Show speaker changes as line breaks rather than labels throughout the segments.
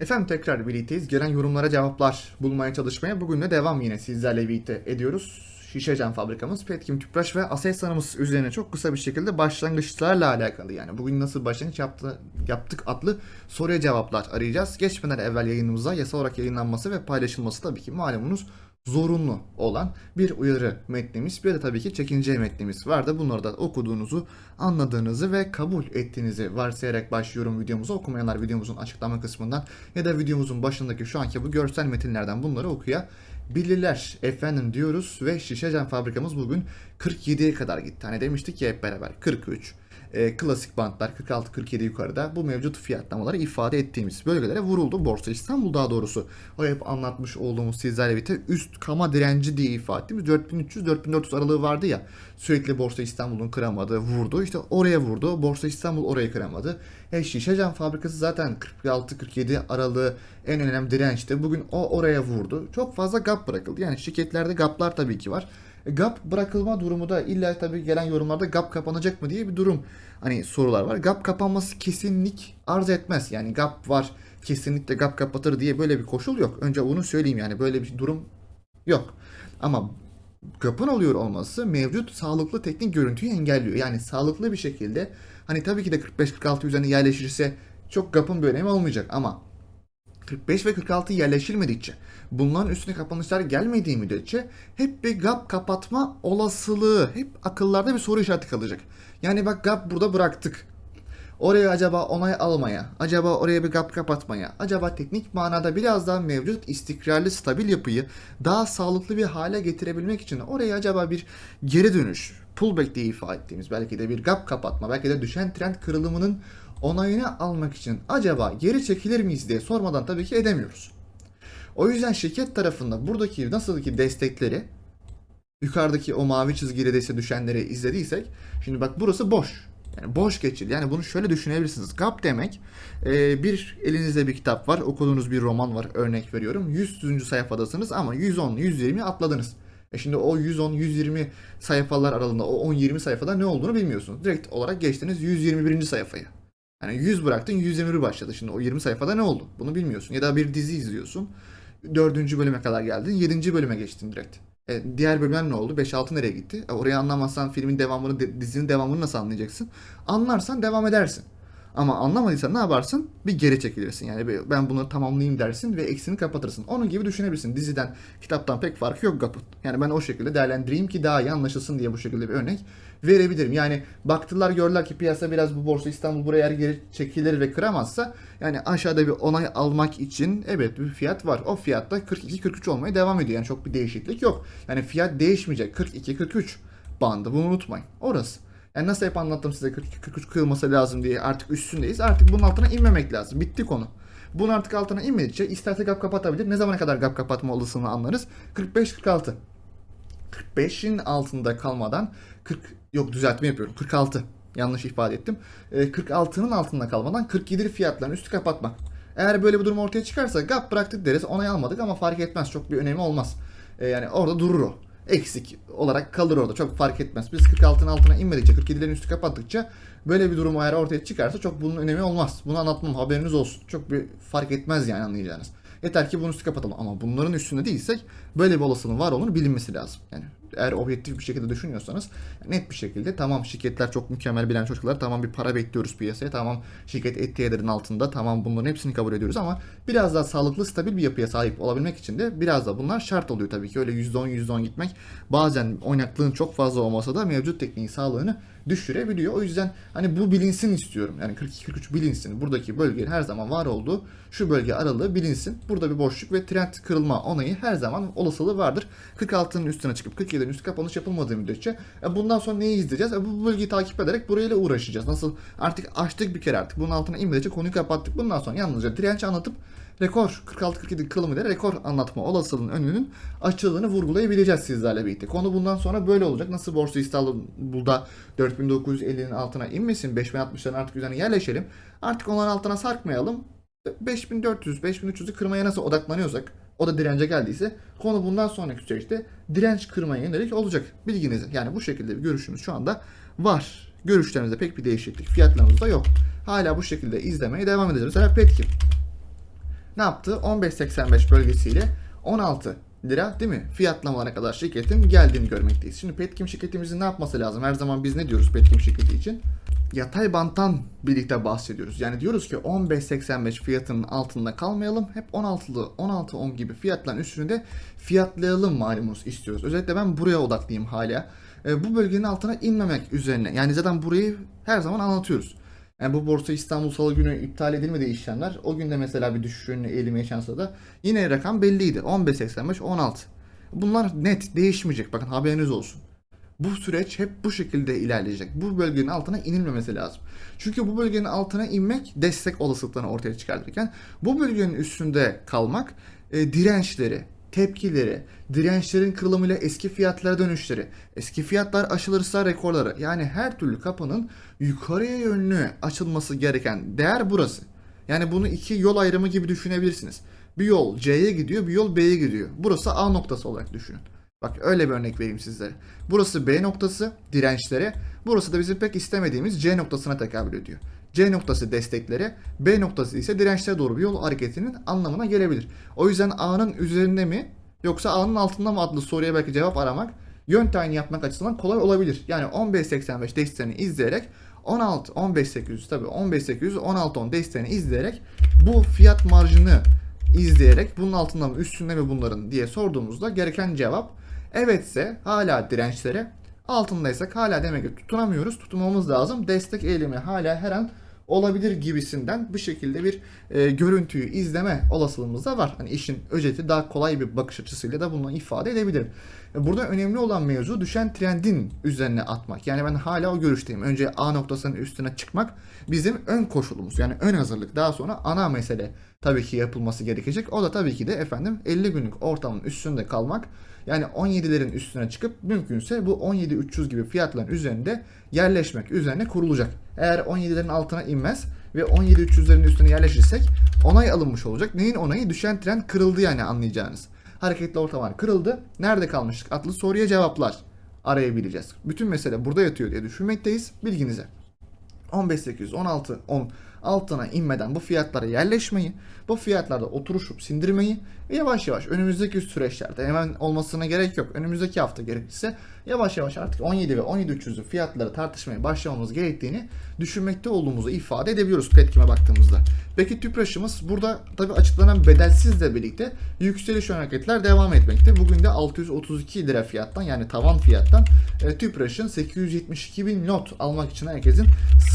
Efendim tekrar birlikteyiz. Gelen yorumlara cevaplar bulmaya çalışmaya bugün de devam yine sizlerle birlikte ediyoruz. Şişecam fabrikamız, Petkim Tüpraş ve Aselsan'ımız üzerine çok kısa bir şekilde başlangıçlarla alakalı yani bugün nasıl başlangıç yaptı, yaptık adlı soruya cevaplar arayacağız. Geçmeden evvel yayınımıza yasal olarak yayınlanması ve paylaşılması tabii ki malumunuz zorunlu olan bir uyarı metnimiz bir de tabii ki çekince metnimiz vardı. Bunları da okuduğunuzu, anladığınızı ve kabul ettiğinizi varsayarak başlıyorum videomuza. Okumayanlar videomuzun açıklama kısmından ya da videomuzun başındaki şu anki bu görsel metinlerden bunları okuyabilirler. Efendim diyoruz ve Şişecam fabrikamız bugün 47'ye kadar gitti. Hani demiştik ya hep beraber 43, e, klasik bantlar 46-47 yukarıda bu mevcut fiyatlamaları ifade ettiğimiz bölgelere vuruldu. Borsa İstanbul daha doğrusu o hep anlatmış olduğumuz sizlerle birlikte üst kama direnci diye ifade ettiğimiz 4300-4400 aralığı vardı ya sürekli Borsa İstanbul'un kıramadığı vurdu. İşte oraya vurdu. Borsa İstanbul orayı kıramadı. E, Şişecam fabrikası zaten 46-47 aralığı en önemli dirençti. Bugün o oraya vurdu. Çok fazla gap bırakıldı. Yani şirketlerde gaplar tabii ki var. E, Gap bırakılma durumu da illa tabii gelen yorumlarda gap kapanacak mı diye bir durum hani sorular var. Gap kapanması kesinlik arz etmez. Yani gap var kesinlikle gap kapatır diye böyle bir koşul yok. Önce onu söyleyeyim yani böyle bir durum yok. Ama gapın oluyor olması mevcut sağlıklı teknik görüntüyü engelliyor. Yani sağlıklı bir şekilde hani tabii ki de 45-46 üzerine yerleşirse çok gapın bir önemi olmayacak ama 45 ve 46 yerleşilmedikçe, bunların üstüne kapanışlar gelmediği müddetçe hep bir gap kapatma olasılığı, hep akıllarda bir soru işareti kalacak. Yani bak gap burada bıraktık. Oraya acaba onay almaya, acaba oraya bir gap kapatmaya, acaba teknik manada biraz daha mevcut istikrarlı stabil yapıyı daha sağlıklı bir hale getirebilmek için oraya acaba bir geri dönüş, pullback diye ifade ettiğimiz belki de bir gap kapatma, belki de düşen trend kırılımının onayını almak için acaba geri çekilir miyiz diye sormadan tabii ki edemiyoruz. O yüzden şirket tarafında buradaki nasıl ki destekleri yukarıdaki o mavi çizgiyle ise düşenleri izlediysek şimdi bak burası boş. Yani boş geçil. Yani bunu şöyle düşünebilirsiniz. GAP demek e, bir elinizde bir kitap var. Okuduğunuz bir roman var. Örnek veriyorum. 100. sayfadasınız ama 110, 120 atladınız. E şimdi o 110-120 sayfalar aralığında o 10-20 sayfada ne olduğunu bilmiyorsunuz. Direkt olarak geçtiniz 121. sayfaya. Yani 100 bıraktın 121 başladı. Şimdi o 20 sayfada ne oldu? Bunu bilmiyorsun. Ya da bir dizi izliyorsun. 4. bölüme kadar geldin. 7. bölüme geçtin direkt. E, diğer bölümler ne oldu? 5-6 nereye gitti? E, orayı anlamazsan filmin devamını, de- dizinin devamını nasıl anlayacaksın? Anlarsan devam edersin. Ama anlamadıysan ne yaparsın? Bir geri çekilirsin. Yani ben bunları tamamlayayım dersin ve eksini kapatırsın. Onun gibi düşünebilirsin. Diziden, kitaptan pek farkı yok GAP'ın. Yani ben o şekilde değerlendireyim ki daha iyi anlaşılsın diye bu şekilde bir örnek verebilirim. Yani baktılar gördüler ki piyasa biraz bu borsa İstanbul buraya eğer geri çekilir ve kıramazsa yani aşağıda bir onay almak için evet bir fiyat var. O fiyatta 42-43 olmaya devam ediyor. Yani çok bir değişiklik yok. Yani fiyat değişmeyecek. 42-43 bandı. Bunu unutmayın. Orası. Yani nasıl hep anlattım size 42-43 kırılması lazım diye artık üstündeyiz. Artık bunun altına inmemek lazım. Bitti konu. Bunun artık altına inmedikçe isterse gap kapatabilir. Ne zamana kadar gap kapatma olasılığını anlarız? 45-46. 45'in altında kalmadan 40 yok düzeltme yapıyorum. 46. Yanlış ifade ettim. Ee, 46'nın altında kalmadan 47 fiyatların üstü kapatmak. Eğer böyle bir durum ortaya çıkarsa gap bıraktık deriz. Onay almadık ama fark etmez. Çok bir önemi olmaz. Ee, yani orada durur o. Eksik olarak kalır orada. Çok fark etmez. Biz 46'nın altına inmedikçe, 47'lerin üstü kapattıkça böyle bir durum eğer ortaya çıkarsa çok bunun önemi olmaz. Bunu anlatmam haberiniz olsun. Çok bir fark etmez yani anlayacağınız. Yeter ki bunun üstü kapatalım. Ama bunların üstünde değilsek böyle bir olasılığın var olduğunu bilinmesi lazım. Yani eğer objektif bir şekilde düşünüyorsanız net bir şekilde tamam şirketler çok mükemmel bilen çocuklar tamam bir para bekliyoruz piyasaya tamam şirket et altında tamam bunların hepsini kabul ediyoruz ama biraz daha sağlıklı stabil bir yapıya sahip olabilmek için de biraz da bunlar şart oluyor tabii ki öyle %10 %10 gitmek bazen oynaklığın çok fazla olmasa da mevcut tekniğin sağlığını düşürebiliyor. O yüzden hani bu bilinsin istiyorum. Yani 42-43 bilinsin. Buradaki bölgenin her zaman var olduğu şu bölge aralığı bilinsin. Burada bir boşluk ve trend kırılma onayı her zaman olasılığı vardır. 46'nın üstüne çıkıp 47'nin üstü kapanış yapılmadığı müddetçe e bundan sonra neyi izleyeceğiz? E bu bölgeyi takip ederek burayla uğraşacağız. Nasıl artık açtık bir kere artık. Bunun altına inmedikçe konuyu kapattık. Bundan sonra yalnızca direnç anlatıp rekor 46-47 kılımı ile rekor anlatma olasılığının önünün açıldığını vurgulayabileceğiz sizlerle birlikte. Konu bundan sonra böyle olacak. Nasıl Borsa İstanbul'da 4950'nin altına inmesin, 5060'ların artık üzerine yerleşelim. Artık onların altına sarkmayalım. 5400, 5300'ü kırmaya nasıl odaklanıyorsak, o da dirence geldiyse konu bundan sonraki süreçte direnç kırmaya yönelik olacak. Bilginize. Yani bu şekilde bir görüşümüz şu anda var. Görüşlerimizde pek bir değişiklik, fiyatlarımızda yok. Hala bu şekilde izlemeye devam edeceğiz. Mesela Petkim. ne yaptı? 15.85 bölgesiyle 16 lira değil mi? Fiyatlamalara kadar şirketin geldiğini görmekteyiz. Şimdi Petkim şirketimizin ne yapması lazım? Her zaman biz ne diyoruz Petkim şirketi için? Yatay banttan birlikte bahsediyoruz. Yani diyoruz ki 15.85 fiyatının altında kalmayalım. Hep 16'lı 16.10 gibi fiyatların üstünde fiyatlayalım malumunuz istiyoruz. Özellikle ben buraya odaklıyım hala. E, bu bölgenin altına inmemek üzerine. Yani zaten burayı her zaman anlatıyoruz. Yani bu borsa İstanbul Salı günü iptal edilmedi işlemler. O günde mesela bir düşüş yönlü eğilimi yaşansa da yine rakam belliydi. 15.85, 16. Bunlar net değişmeyecek. Bakın haberiniz olsun. Bu süreç hep bu şekilde ilerleyecek. Bu bölgenin altına inilmemesi lazım. Çünkü bu bölgenin altına inmek destek olasılıklarını ortaya çıkartırken bu bölgenin üstünde kalmak e, dirençleri, tepkileri, dirençlerin kırılımıyla eski fiyatlara dönüşleri, eski fiyatlar aşılırsa rekorları yani her türlü kapının yukarıya yönlü açılması gereken değer burası. Yani bunu iki yol ayrımı gibi düşünebilirsiniz. Bir yol C'ye gidiyor, bir yol B'ye gidiyor. Burası A noktası olarak düşünün. Bak öyle bir örnek vereyim sizlere. Burası B noktası dirençlere. Burası da bizim pek istemediğimiz C noktasına tekabül ediyor. C noktası desteklere, B noktası ise dirençlere doğru bir yol hareketinin anlamına gelebilir. O yüzden A'nın üzerinde mi yoksa A'nın altında mı adlı soruya belki cevap aramak yön tayini yapmak açısından kolay olabilir. Yani 15.85 desteğini izleyerek 16 15800 tabii 15800 16.10 desteğini izleyerek bu fiyat marjını izleyerek bunun altında mı üstünde mi bunların diye sorduğumuzda gereken cevap evetse hala dirençlere altındaysak hala demek ki tutunamıyoruz. Tutunmamız lazım. Destek eğilimi hala her an olabilir gibisinden bu şekilde bir e, görüntüyü izleme olasılığımız da var. Hani işin özeti daha kolay bir bakış açısıyla da bunu ifade edebilirim. E, Burada önemli olan mevzu düşen trendin üzerine atmak. Yani ben hala o görüşteyim. Önce A noktasının üstüne çıkmak bizim ön koşulumuz. Yani ön hazırlık. Daha sonra ana mesele tabii ki yapılması gerekecek. O da tabii ki de efendim 50 günlük ortamın üstünde kalmak. Yani 17'lerin üstüne çıkıp mümkünse bu 17.300 gibi fiyatların üzerinde yerleşmek üzerine kurulacak. Eğer 17'lerin altına inmez ve 17.300'lerin üstüne yerleşirsek onay alınmış olacak. Neyin onayı? Düşen trend kırıldı yani anlayacağınız. Hareketli ortam kırıldı. Nerede kalmıştık? Adlı soruya cevaplar arayabileceğiz. Bütün mesele burada yatıyor diye düşünmekteyiz. Bilginize. 15.800, 16, 10 altına inmeden bu fiyatlara yerleşmeyi, bu fiyatlarda oturuşup sindirmeyi ve yavaş yavaş önümüzdeki süreçlerde hemen olmasına gerek yok. Önümüzdeki hafta gerekirse yavaş yavaş artık 17 ve 17.300'ü fiyatları tartışmaya başlamamız gerektiğini düşünmekte olduğumuzu ifade edebiliyoruz Petkim'e baktığımızda. Peki tüpraşımız burada tabi açıklanan bedelsizle birlikte yükseliş hareketler devam etmekte. Bugün de 632 lira fiyattan yani tavan fiyattan e, tüpraşın 872 bin not almak için herkesin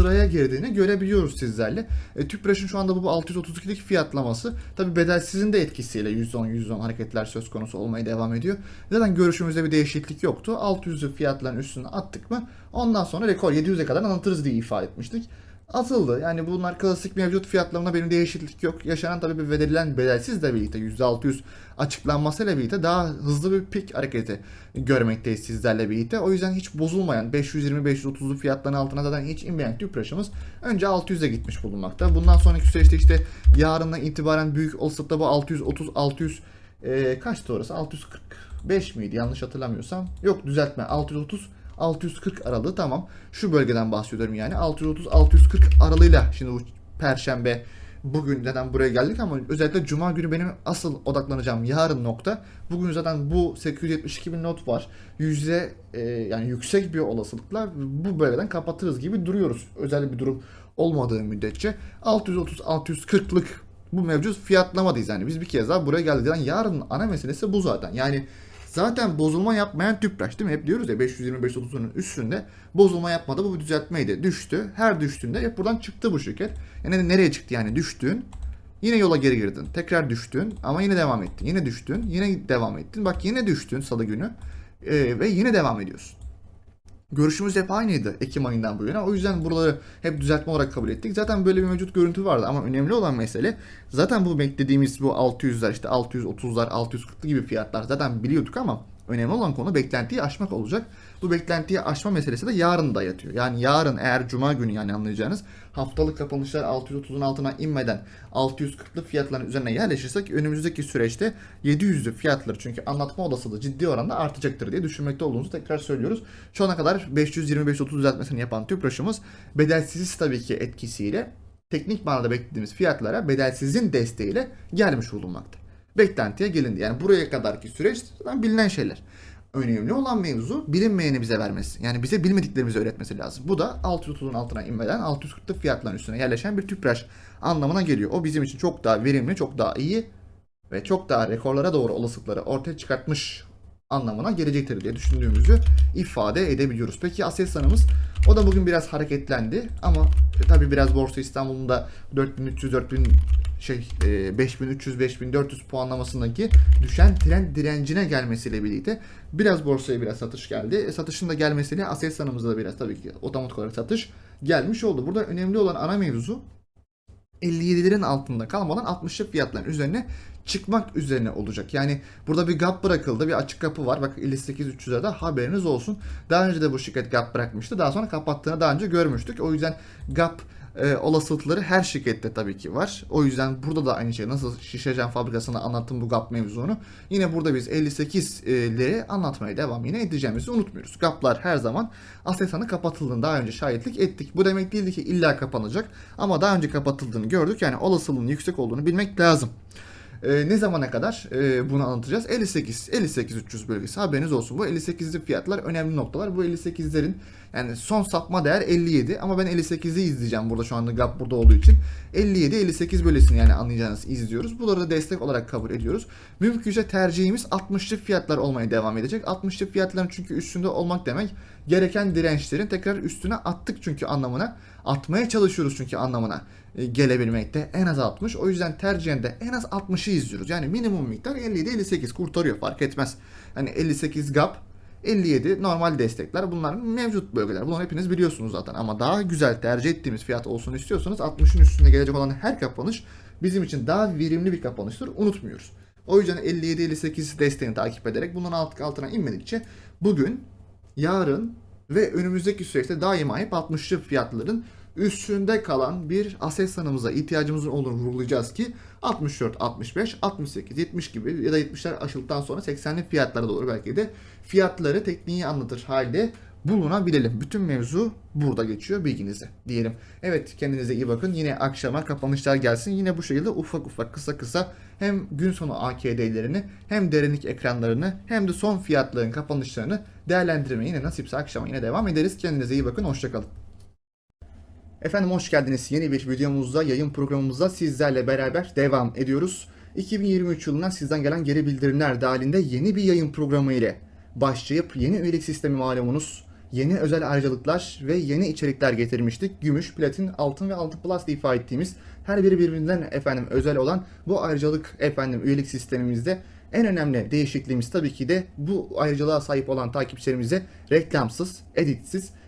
sıraya girdiğini görebiliyoruz sizlerle. E, tüpraşın şu anda bu 632'lik fiyatlaması tabi bedelsizin de etkisiyle %10-%10 hareketler söz konusu olmaya devam ediyor. Zaten görüşümüzde bir değişiklik yoktu. 600'ü fiyatların üstüne attık mı ondan sonra rekor 700'e kadar anlatırız diye ifade etmiştik. Atıldı. Yani bunlar klasik mevcut fiyatlarında benim değişiklik yok. Yaşanan tabii bir verilen bedelsizle birlikte %600 açıklanmasıyla birlikte daha hızlı bir pik hareketi görmekteyiz sizlerle birlikte. O yüzden hiç bozulmayan 520-530'lu fiyatların altına zaten hiç inmeyen tüpraşımız önce 600'e gitmiş bulunmakta. Bundan sonraki süreçte işte yarından itibaren büyük olasılıkla bu 630 600 e, kaçtı orası? 645 miydi yanlış hatırlamıyorsam. Yok düzeltme 630 640 aralığı tamam. Şu bölgeden bahsediyorum yani 630-640 aralığıyla şimdi bu perşembe bugün neden buraya geldik ama özellikle cuma günü benim asıl odaklanacağım yarın nokta. Bugün zaten bu 872 bin not var. Yüzde e, yani yüksek bir olasılıkla bu bölgeden kapatırız gibi duruyoruz. Özel bir durum olmadığı müddetçe 630-640'lık bu mevcut fiyatlamadayız yani. Biz bir kez daha buraya geldik. Yani yarın ana meselesi bu zaten. Yani Zaten bozulma yapmayan tüpraş değil mi? Hep diyoruz ya 525-30'un üstünde bozulma yapmadı. Bu bir düzeltmeydi. Düştü. Her düştüğünde hep buradan çıktı bu şirket. Yani nereye çıktı yani? Düştün. Yine yola geri girdin. Tekrar düştün ama yine devam ettin. Yine düştün. Yine devam ettin. Bak yine düştün salı günü. Ee, ve yine devam ediyorsun. Görüşümüz hep aynıydı Ekim ayından bu yana. O yüzden buraları hep düzeltme olarak kabul ettik. Zaten böyle bir mevcut görüntü vardı ama önemli olan mesele zaten bu beklediğimiz bu 600'ler işte 630'lar 640'lı gibi fiyatlar zaten biliyorduk ama önemli olan konu beklentiyi aşmak olacak. Bu beklentiyi aşma meselesi de yarın da yatıyor. Yani yarın eğer cuma günü yani anlayacağınız haftalık kapanışlar 630'un altına inmeden 640'lı fiyatların üzerine yerleşirsek önümüzdeki süreçte 700'lü fiyatları çünkü anlatma olasılığı ciddi oranda artacaktır diye düşünmekte olduğumuzu tekrar söylüyoruz. Şu ana kadar 525-30 düzeltmesini yapan tüpraşımız bedelsiz tabii ki etkisiyle teknik manada beklediğimiz fiyatlara bedelsizin desteğiyle gelmiş bulunmakta. Beklentiye gelindi. Yani buraya kadarki süreç bilinen şeyler. Önemli olan mevzu bilinmeyeni bize vermesi. Yani bize bilmediklerimizi öğretmesi lazım. Bu da 630'un altına inmeden 640'lık fiyatların üstüne yerleşen bir tüpraş anlamına geliyor. O bizim için çok daha verimli, çok daha iyi ve çok daha rekorlara doğru olasılıkları ortaya çıkartmış anlamına gelecektir diye düşündüğümüzü ifade edebiliyoruz. Peki Aselsan'ımız o da bugün biraz hareketlendi ama tabi biraz Borsa İstanbul'un da 4300 4000 şey e, 5300 5400 puanlamasındaki düşen trend direncine gelmesiyle birlikte biraz borsaya biraz satış geldi. E, satışın da gelmesiyle Aselsan'ımızda da biraz tabii ki otomatik olarak satış gelmiş oldu. Burada önemli olan ana mevzu 57'lerin altında kalmadan 60'lık fiyatların üzerine çıkmak üzerine olacak. Yani burada bir gap bırakıldı. Bir açık kapı var. Bak 58.300'e de haberiniz olsun. Daha önce de bu şirket gap bırakmıştı. Daha sonra kapattığını daha önce görmüştük. O yüzden gap e, olasılıkları her şirkette tabii ki var. O yüzden burada da aynı şey. Nasıl Şişecam fabrikasında anlattım bu gap mevzunu. Yine burada biz 58'leri anlatmaya devam yine edeceğimizi unutmuyoruz. Gaplar her zaman Aselsan'ın kapatıldığını daha önce şahitlik ettik. Bu demek değildi ki illa kapanacak. Ama daha önce kapatıldığını gördük. Yani olasılığın yüksek olduğunu bilmek lazım. Ee, ne zamana kadar e, bunu anlatacağız? 58, 58 300 bölgesi haberiniz olsun. Bu 58'lik fiyatlar önemli noktalar. Bu 58'lerin yani son sapma değer 57 ama ben 58'i izleyeceğim burada şu anda gap burada olduğu için. 57 58 bölgesini yani anlayacağınız izliyoruz. Bunları da destek olarak kabul ediyoruz. Mümkünse tercihimiz 60'lık fiyatlar olmaya devam edecek. 60'lık fiyatların çünkü üstünde olmak demek gereken dirençlerin tekrar üstüne attık çünkü anlamına. Atmaya çalışıyoruz çünkü anlamına e, gelebilmekte. En az 60. O yüzden tercihen de en az 60'ı izliyoruz. Yani minimum miktar 57-58 kurtarıyor fark etmez. Hani 58 gap 57 normal destekler bunlar mevcut bölgeler. Bunu hepiniz biliyorsunuz zaten ama daha güzel tercih ettiğimiz fiyat olsun istiyorsanız 60'ın üstünde gelecek olan her kapanış bizim için daha verimli bir kapanıştır. Unutmuyoruz. O yüzden 57-58 desteğini takip ederek bunun alt altına inmedikçe bugün, yarın ve önümüzdeki süreçte daima hep 60'lı fiyatların üstünde kalan bir Aselsan'ımıza ihtiyacımız olduğunu vurgulayacağız ki 64, 65, 68, 70 gibi ya da 70'ler aşıldıktan sonra 80'li fiyatlara doğru belki de fiyatları tekniği anlatır halde bulunabilelim. Bütün mevzu burada geçiyor bilginize diyelim. Evet kendinize iyi bakın. Yine akşama kapanışlar gelsin. Yine bu şekilde ufak ufak kısa kısa hem gün sonu AKD'lerini hem derinlik ekranlarını hem de son fiyatların kapanışlarını değerlendirmeye yine nasipse akşama yine devam ederiz. Kendinize iyi bakın. Hoşçakalın. Efendim hoş geldiniz. Yeni bir videomuzda, yayın programımızda sizlerle beraber devam ediyoruz. 2023 yılından sizden gelen geri bildirimler dahilinde yeni bir yayın programı ile başlayıp yeni üyelik sistemi malumunuz, yeni özel ayrıcalıklar ve yeni içerikler getirmiştik. Gümüş, platin, altın ve altın plus diye ifade ettiğimiz her biri birbirinden efendim özel olan bu ayrıcalık efendim üyelik sistemimizde en önemli değişikliğimiz tabii ki de bu ayrıcalığa sahip olan takipçilerimize reklamsız, editsiz,